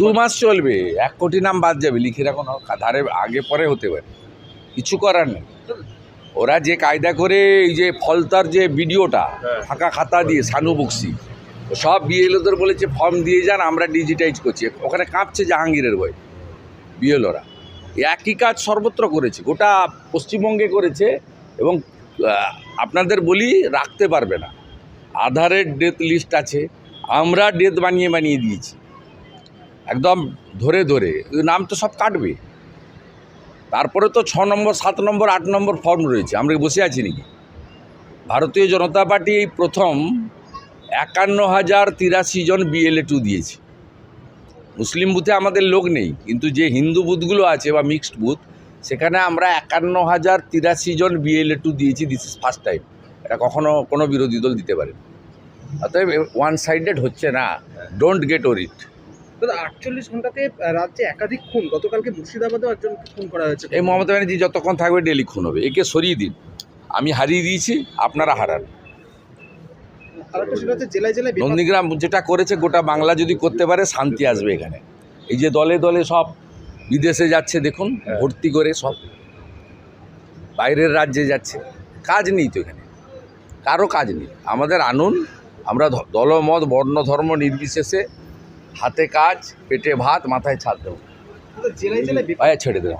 দু মাস চলবে এক কোটি নাম বাদ যাবে লিখে রাখো না ধারে আগে পরে হতে পারে কিছু করার নেই। ওরা যে কায়দা করে এই যে ফলতার যে ভিডিওটা হ্যাঁ। ফাঁকা খাতা দিয়ে সানু বক্সি সব বিএলওদের বলেছে ফর্ম দিয়ে যান আমরা ডিজিটাইজ করছি। ওখানে কাঁপছে জাহাঙ্গীরের বই বিএলওরা। একই কাজ সর্বত্র করেছে গোটা পশ্চিমবঙ্গে করেছে এবং আপনাদের বলি রাখতে পারবে না। আধারের ডেথ লিস্ট আছে আমরা ডেথ বানিয়ে বানিয়ে দিয়েছি। একদম ধরে ধরে নাম তো সব কাটবে। তারপরে তো ছ নম্বর সাত নম্বর আট নম্বর ফর্ম রয়েছে আমরা বসে আছি নাকি? ভারতীয় জনতা পার্টি এই প্রথম একান্ন হাজার তিরাশি জন বিএলএ টু দিয়েছে। মুসলিম বুথে আমাদের লোক নেই কিন্তু যে হিন্দু বুথগুলো আছে বা মিক্সড বুথ সেখানে আমরা একান্ন হাজার তিরাশি জন বিএলএ টু দিয়েছি দিস ইজ ফার্স্ট টাইম এটা কখনো কোনো বিরোধী দল দিতে পারে অতএব ওয়ান সাইডেড হচ্ছে না। ডোন্ট গেট ওরিট দাদা আটচল্লিশ ঘন্টাতে রাজ্যে একাধিক খুন। গতকালকে মুর্শিদাবাদেও একজনকে খুন করা হয়েছে। এই মমতা ব্যানার্জি যতক্ষণ থাকবে ডেলি খুন হবে। একে সরিয়ে দিন। আমি হারিয়ে দিয়েছি আপনারা হারান। নন্দীগ্রাম যেটা করেছে গোটা বাংলা যদি করতে পারে শান্তি আসবে এখানে। এই যে দলে দলে সব বিদেশে যাচ্ছে দেখুন ভর্তি করে সব। বাইরের রাজ্যে যাচ্ছে। কাজ নেই তো এখানে। কারও কাজ নেই। আমাদের আনুন আমরা দলমত বর্ণ ধর্ম নির্বিশেষে হাতে কাজ পেটে ভাত মাথায় ছাদ দেবো। আয়া ছেড়ে দেবো